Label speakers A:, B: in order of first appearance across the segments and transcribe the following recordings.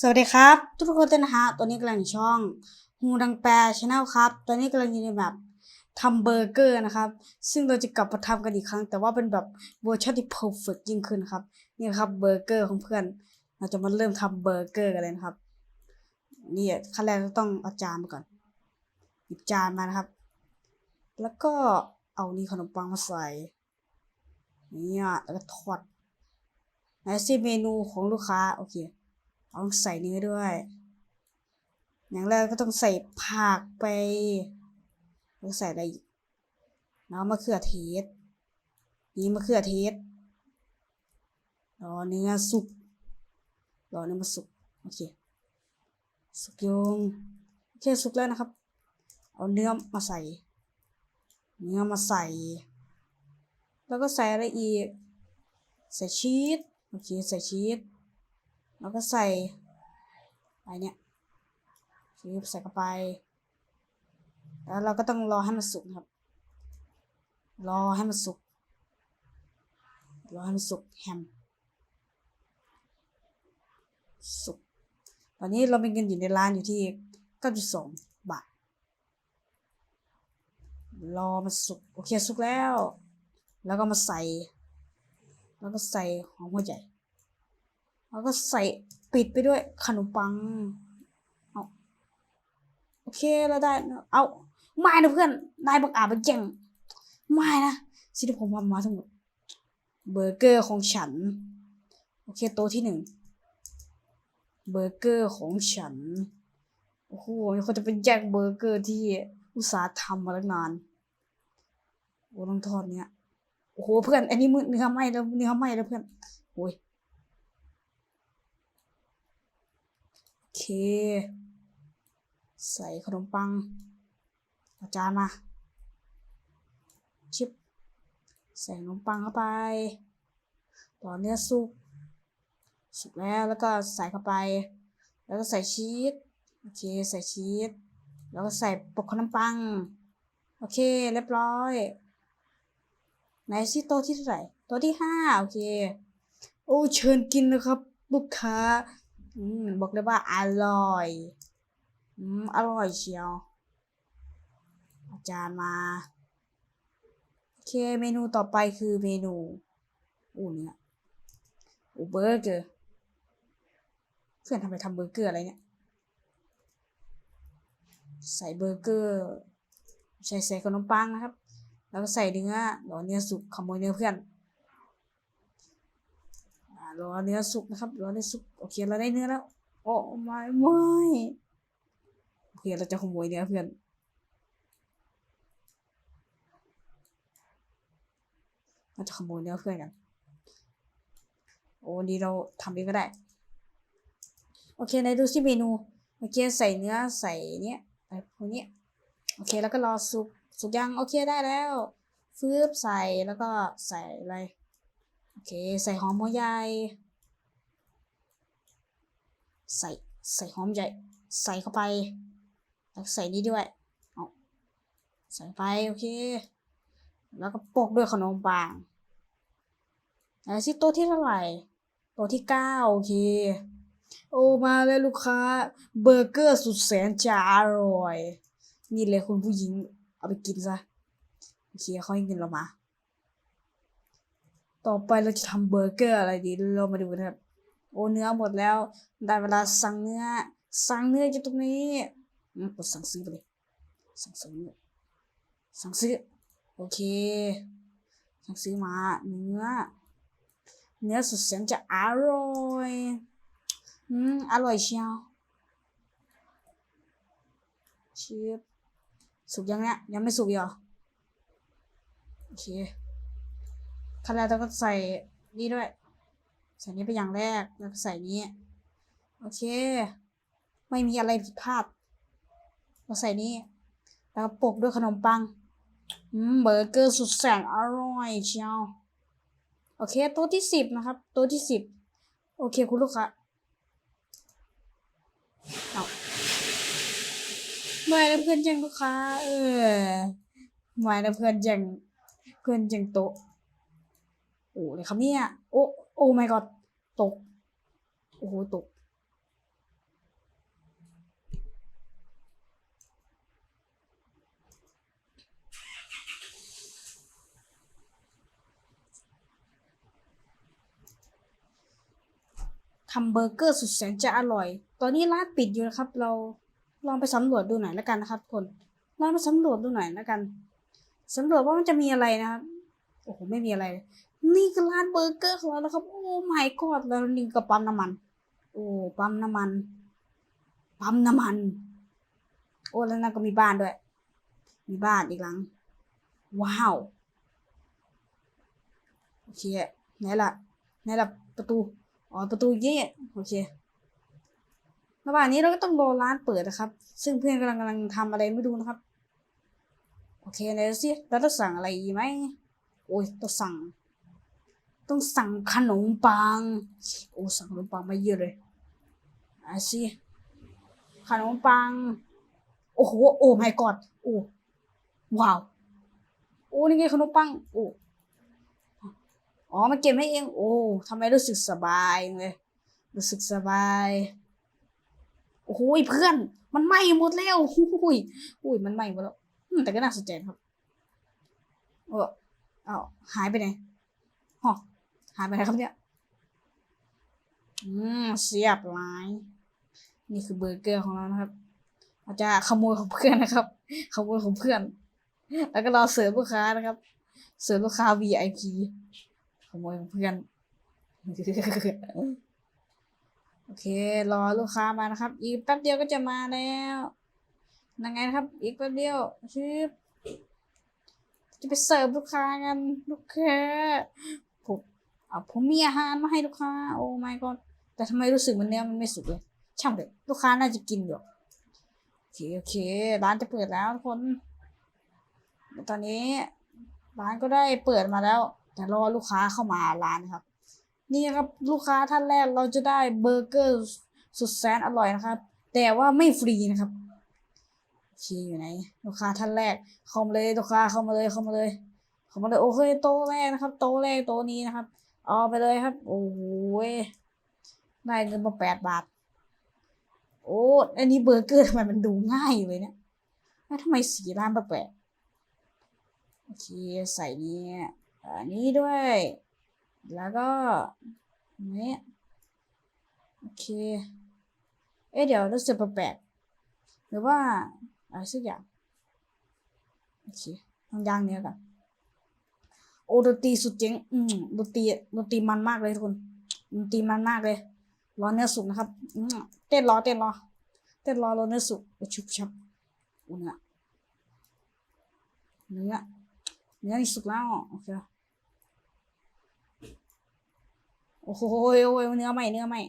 A: สวัสดีครับ ทุกคนด้นะฮะตัวนี้กำลังอยู่ช่องฮูดังแปรชาแนลครับ ตอนนี้กำลังอยู่ในแบบทำเบอร์เกอร์นะครับ ซึ่งเราจะกลับมาทำกันอีกครั้ง แต่ว่าเป็นแบบเวอร์ชันที่เพอร์เฟกยิ่งขึ้นครับ นี่ครับเบอร์เกอร์ของเพื่อน เราจะมาเริ่มทำเบอร์เกอร์กันเลยนะครับ นี่ขั้นแรกเราต้องเอาจานมาก่อน หยิบจานมานะครับ แล้วก็เอานี่ขนมปังมาใส่เนี่ยแล้วก็ทอดไหนสิเมนูของลูกค้า โอเค ต้องใส่เนื้อด้วย อย่างแรกก็ต้องใส่ผักไปแล้วใส่อะไรอีกน้ำมะเขือเทศ นี่มะเขือเทศรอเนื้อสุกรอเนื้อมาสุกโอเคสุกยงโอเคสุกแล้วนะครับ เอาเนื้อมาใส่ เนื้อมาใส่ แล้วก็ใส่อะไรอีก ใส่ชีสโอเคใส่ชีส แล้วก็ใส่ไปเนี่ยชีสใส่เข้าไป แล้วเราก็ต้องรอให้มันสุกนะครับ รอให้มันสุก รอให้มันสุกแฮม สุก ตอนนี้เราเป็นเงินอยู่ในร้านอยู่ที่9.2บาท รอมันสุก โอเคสุกแล้ว แล้วก็มาใส่ แล้วก็ใส่หอมหัวใหญ่ แล้วก็ใส่ปิดไปด้วยขนมปัง เอาโอเคเราได้ เอาไม่นะเพื่อนนายบังอาจมาแย่งไม่นะสิ่งที่ผมทำมาทั้งหมดเบอร์เกอร์ของฉัน โอเคโต๊ะที่หนึ่งเบอร์เกอร์ของฉัน โอ้โหเขาจะเป็นแย่งเบอร์เกอร์ที่อุตสาห์ทำมาตั้งนานโอ้ต้องทอดเนี้ยโอ้โหเพื่อน อันนี้มือเนื้อไหม้แล้วเนื้อไหม้แล้วเพื่อนโอ้ย โอ เค ใส่ขนมปังอาจานมา ชิบใส่ขนมปังเข้าไปต่อเนื้อสุก สุกแล้วแล้วก็ใส่เข้าไป แล้วก็ใส่ชีส โอเค ใส่ชีส แล้วก็ใส่ปกขนมปัง โอเค เรียบร้อยไหนสิโต๊ะที่เท่าไหร่โต๊ะที่ห้าโอเค โอ้ เชิญกินนะครับ ลูกค้า อืมบอกเลยว่าอร่อย อืมอร่อยเชียว อาจารย์มาโอเคเมนูต่อไปคือเมนูอู้เนี่ยอูเบอร์เกอร์เพื่อนทำไปทำเบอร์เกอร์อะไรเนี่ย ใส่เบอร์เกอร์ ใส่ใส่ขนมปังนะครับ แล้วก็ใส่เนื้อรอเนื้อสุกขโมยเนื้อเพื่อน รอเนื้อสุกนะครับรอเนื้อสุกโอเคเราได้เนื้อแล้ว โอ้ไม่ไม่โอเคเราจะขโมยเนื้อเพื่อนเราจะขโมยเนื้อเพื่อนกันโอ้ดีเราทำเองก็ได้ โอเคไหนดูสิเมนูโอเคใส่เนื้อใส่เนี้ยอะไรพวกเนี้ยโอเคแล้วก็รอสุกสุกยังโอเคได้แล้วฟืบใส่แล้วก็ใส่อะไร เค ใส่หอมหัวใหญ่ ใส่ใส่หอมใหญ่ ใส่เข้าไป แล้วใส่นี้ด้วยเอาใส่ไป โอเค แล้วก็โปกด้วยขนมปังไหนสิโต๊ะที่เท่าไหร่โต๊ะที่เก้าโอเค โอ้มาเลยลูกค้า เบอร์เกอร์สุดแสนจะอร่อย นี่เลยคุณผู้หญิง เอาไปกินซะ โอเคเขาให้เงินเรามา ต่อไปเราจะทำเบอร์เกอร์อะไรดี เรามาดูนะครับ โอ้เนื้อหมดแล้ว ได้เวลาสั่งเนื้อ สั่งเนื้อจากตรงนี้อืมกดสั่งซื้อไปเลย สั่งซื้อ สั่งซื้อ โอเค สั่งซื้อมาเนื้อ เนื้อสุดแสนจะอร่อย อืม อร่อยเชียวชียบสุกยังเนี่ยยังไม่สุกอีกเหรอโอเค ขั้นแรกเราก็ใส่นี่ด้วย ใส่นี้ไปอย่างแรกแล้วก็ใส่นี้ โอเค ไม่มีอะไรผิดพลาด เราใส่นี้ แล้วก็ปกด้วยขนมปังอืมเบอร์เกอร์สุดแสนอร่อยเชียวโอเคตัวที่สิบนะครับตัวที่สิบโอเคคุณลูกค้าเอาไม่นะเพื่อนแย่งลูกค้า เออไม่นะเพื่อนแย่งเพื่อนแย่งโต๊ะ โอ้เลยครับเนี่ย โอ้โอ้ my god ตก โอ้โหตก ทำเบอร์เกอร์สุดแสนจะอร่อย ตอนนี้ร้านปิดอยู่นะครับ เราลองไปสำรวจดูหน่อยแล้วกันนะครับคนลองไปสำรวจดูหน่อยแล้วกันสำรวจว่ามันจะมีอะไรนะครับ โอ้โห ไม่มีอะไร นี่คือร้านเบอร์เกอร์ของเราแล้วครับ โอ้ my god แล้วนี่ก็ปั๊มน้ำมัน โอ้ปั๊มน้ำมัน ปั๊มน้ำมัน โอ้แล้วนั่นก็มีบ้านด้วย มีบ้านอีกหลัง ว้าวโอเคไหนล่ะไหนล่ะประตูอ๋อประตูเย่โอเคระหว่างนี้เราก็ต้องรอร้านเปิดนะครับ ซึ่งเพื่อนกำลังกำลังทำอะไรไม่รู้นะครับ โอเคไหนดูสิเราต้องสั่งอะไรอีกไหมโอ้ยต้องสั่ง ต้องสั่งขนมปัง โอ้สั่งขนมปังมาเยอะเลยอะสิขนมปัง โอ้โห โอ้ my god โอ้ว้าว โอ้นี่ไงขนมปัง โอ้อ๋อมันเก็บให้เอง โอ้ทำไมรู้สึกสบายเลยรู้สึกสบายโอ้โหเพื่อน มันไหม้หมดแล้วอุ้ยอุ้ยมันไหม้หมดแล้วแต่ก็น่าสนใจครับโอ้เอาหายไปไหนฮะ หายไปไหนครับเนี่ย อืมเสียบหลายนี่คือเบอร์เกอร์ของเรานะครับเราจะขโมยของเพื่อนนะครับ ขโมยของเพื่อน แล้วก็รอเสิร์ฟลูกค้านะครับ เสิร์ฟลูกค้า VIP ขโมยของเพื่อน โอเค รอลูกค้ามานะครับ อีกแป๊บเดียวก็จะมาแล้วยังไงนะครับ อีกแป๊บเดียวชิบจะไปเสิร์ฟลูกค้ากันลูกค้าผม อาผมมีอาหารมาให้ลูกค้า โอ้ my god แต่ทำไมรู้สึกมันเนื้อมันไม่สุกเลย ช่างเถอะลูกค้าน่าจะกินอยู่โอเคโอเค ร้านจะเปิดแล้วทุกคน ตอนนี้ร้านก็ได้เปิดมาแล้ว แต่รอลูกค้าเข้ามาร้านนะครับ นี่นะครับลูกค้าท่านแรกเราจะได้เบอร์เกอร์สุดแสนอร่อยนะครับ แต่ว่าไม่ฟรีนะครับโอเคอยู่ไหน ลูกค้าท่านแรกเข้ามาเลยลูกค้าเข้ามาเลยเข้ามาเลยเข้ามาเลยโอเคโต๊ะแรกนะครับ โต๊ะแรกโต๊ะนี้นะครับ เอาไปเลยครับ โอ้โหได้เงินมาแปดบาท โอ้อันนี้เบอร์เกอร์ทำไมมันดูง่ายเลยเนี่ยแล้วทำไมสีร้านแปลกโอเค ใส่นี้อันนี้ด้วย แล้วก็นี่โอเค เอ๊ะเดี๋ยวรู้สึกแปลกหรือว่าอะไรสักอย่าง โอเคทำย่างเนี้ยกัน โอ้ดนตรีสุดเจ๋งอืมดนตรีดนตรีมันมากเลยทุกคนดนตรีมันมากเลยรอเนื้อสุกนะครับอืมเต้นรอเต้นรอเต้นรอรอเนื้อสุกชุบชับอ้เนื้อเนื้อเนื้อนี่สุกแล้วโอเคโอ้โหโอ้ยโอ้ยเนื้อใหม่เนื้อใหม่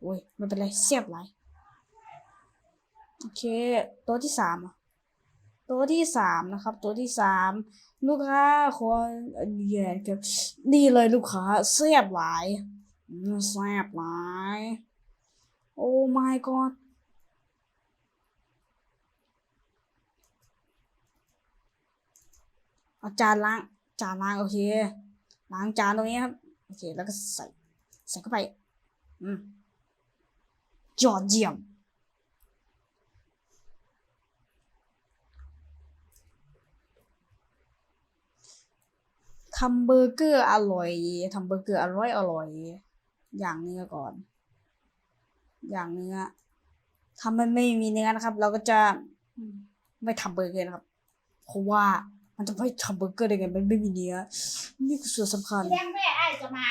A: โอ้ยไม่เป็นไรเสียบไรโอเค ตัวที่สามอะ ตัวที่สามนะครับ ตัวที่สามลูกค้าขอเย็นครับนี่เลยลูกค้าเสียบหลายเสียบหลาย โอ้ my god เอาจานล้างจานล้างโอเคล้างจานตรงนี้ครับโอเคแล้วก็ใส่ใส่เข้าไป อืมยอดเยี่ยม ทำเบอร์เกอร์อร่อยทำเบอร์เกอร์อร่อยอร่อย อย่างเนื้อก่อน อย่างเนื้ถ้ามันไม่มีเนื้อนะครับ เราก็จะไม่ทำเบอร์เกอร์นะครับ เพราะว่ามันจะไม่ทำเบอร์เกอร์ได้ไงมันไม่มีเนื้อนี่คือส่วนสำคัญ
B: เลี้ยงแม่ไอ้จะมา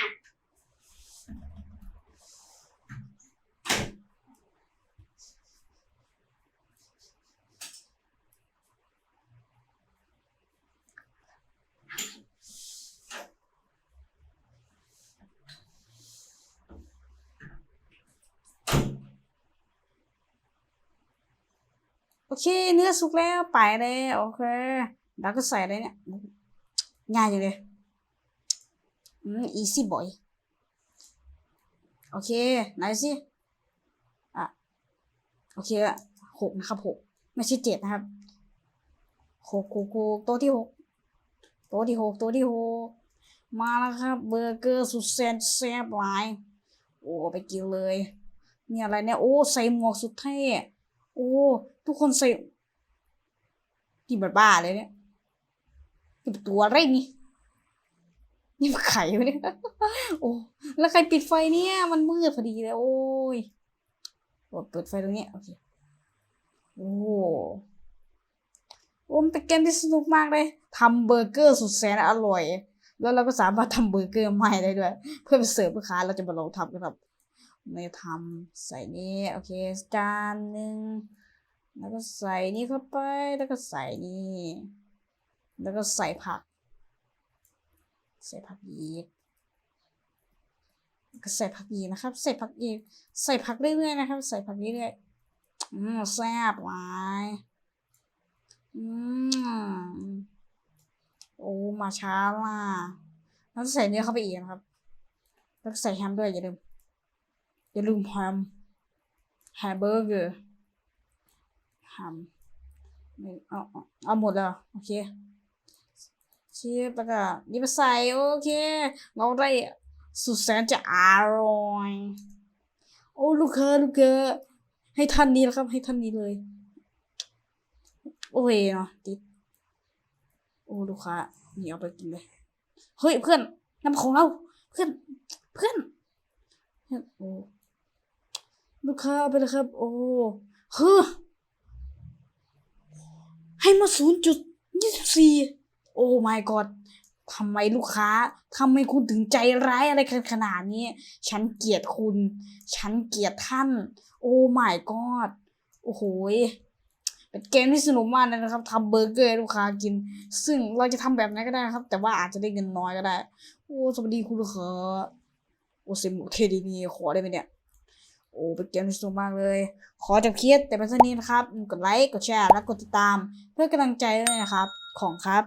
A: โอเค เนื้อสุกแล้วไปเลยโอเค แล้วก็ใส่เลยเนี่ย ง่ายจังเลยอืม easy boy โอเค ไหนสิอะโอเคหกนะครับหกไม่ใช่เจ็ดนะครับหกหกหกโต๊ะที่หกโต๊ะที่หกโต๊ะที่หกมาแล้วครับ เบอร์เกอร์สุดแสนแซ่บหลายโอ้ไปกินเลย เนี่ยอะไรเนี่ย โอ้ ใส่หมวกสุดเท่โอ้ ทุกคนใส่ที่บ้าเลยเนี่ยที่เป็นตัวอะไรนี่นี่มันไข่วะเนี่ย โอ้ แล้วใครปิดไฟเนี่ย มันมืดพอดีเลย โอ้ยโอ้เปิดไฟตรงนี้โอเค โอ้โอ้มันเป็นเกมที่สนุกมากเลยทำเบอร์เกอร์สุดแสนอร่อย แล้วเราก็สามารถทำเบอร์เกอร์ใหม่ได้ด้วย เพื่อไปเสิร์ฟลูกค้า เราจะมาลองทำกันครับไม่ทำใส่นี่โอเค จานหนึ่ง แล้วก็ใส่นี่เข้าไป แล้วก็ใส่นี่ แล้วก็ใส่ผัก ใส่ผักอีกก็ใส่ผักอีกนะครับ ใส่ผักอีก ใส่ผักเรื่อยๆนะครับ ใส่ผักเรื่อยๆอืมแซ่บหวายอืมโอ้มาช้าล่ะแล้วใส่เนื้อเข้าไปอีกนะครับ แล้วใส่แฮมด้วยอย่าลืม อย่าลืมแฮมแฮมเบอร์เกอร์ แฮมไม่เอาเอาหมดแล้วโอเคเชียบแล้วก็นี่มาใส่โอเคเราได้สุดแสนจะอร่อยโอ้ลูกค้าลูกค้าให้ท่านนี้แล้วครับ ให้ท่านนี้เลย โอ้ยเนาะติดโอ้ลูกค้านี่เอาไปกินเลยเฮ้ยเพื่อนน้ำของเรา เพื่อนเพื่อนเพื่อนโอ้ลูกค้าเอาไปเลยครับ โอ้เฮ้อ ให้มาศูนย์จุดยี่สี่โอ้ my god ทำไมลูกค้าทำไมคุณถึงใจร้ายอะไรกันขนาดนี้ ฉันเกลียดคุณ ฉันเกลียดท่าน โอ้ my god โอ้โหเป็นเกมที่สนุกมากนะครับทำเบอร์เกอร์ให้ลูกค้ากิน ซึ่งเราจะทำแบบนั้นก็ได้ครับ แต่ว่าอาจจะได้เงินน้อยก็ได้ โอ้ สวัสดีคุณลูกค้าโอ้เซมเคดีนีขอได้ไหมเนี่ย อ้เป็นเกมที่สนุกมากเลย ขอจบคลิปแต่เป็นเท่านี้นะครับ กดไลค์ กดแชร์ และกดติดตาม เพื่อกำลังใจด้วยนะครับ ของครับ